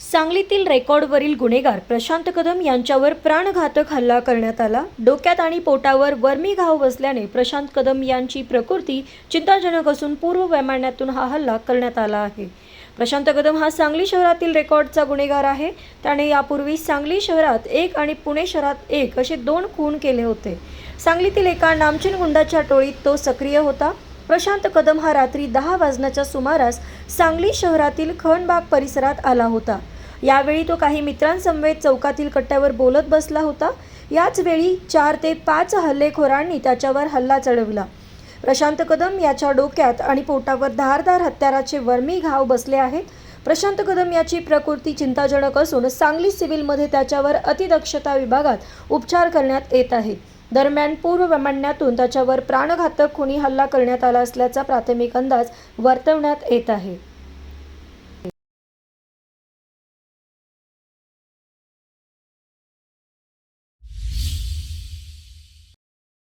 सांगलीतील रेकॉर्डवरील गुन्हेगार प्रशांत कदम यांच्यावर प्राणघातक हल्ला करण्यात आला. डोक्यात आणि पोटावर वर्मी घाव बसल्याने प्रशांत कदम यांची प्रकृती चिंताजनक असून पूर्व वैमान्यातून हा हल्ला करण्यात आला आहे. प्रशांत कदम हा सांगली शहरातील रेकॉर्डचा गुन्हेगार आहे. त्याने यापूर्वी सांगली शहरात एक आणि पुणे शहरात एक असे दोन खून केले होते. सांगलीतील एका नामचीन गुंडाच्या टोळीत तो सक्रिय होता. प्रशांत कदम हा रात्री दहा वाजण्याच्या सुमारास सांगली शहरातील खणबाग परिसरात आला होता. यावेळी तो काही मित्रांसमवेत चौकातील कट्ट्यावर बोलत बसला होता. याच वेळी चार ते पाच हल्लेखोरांनी त्याच्यावर हल्ला चढवला. प्रशांत कदम याच्या डोक्यात आणि पोटावर धारदार हत्याराचे वर्मी घाव बसले आहेत. प्रशांत कदम याची प्रकृती चिंताजनक असून सांगली सिव्हिलमध्ये त्याच्यावर अतिदक्षता विभागात उपचार करण्यात येत आहे. दरम्यान पूर्व वैमान्यातून त्याच्यावर प्राणघातक खुनी हल्ला करण्यात आला असल्याचा प्राथमिक अंदाज वर्तवण्यात येत आहे.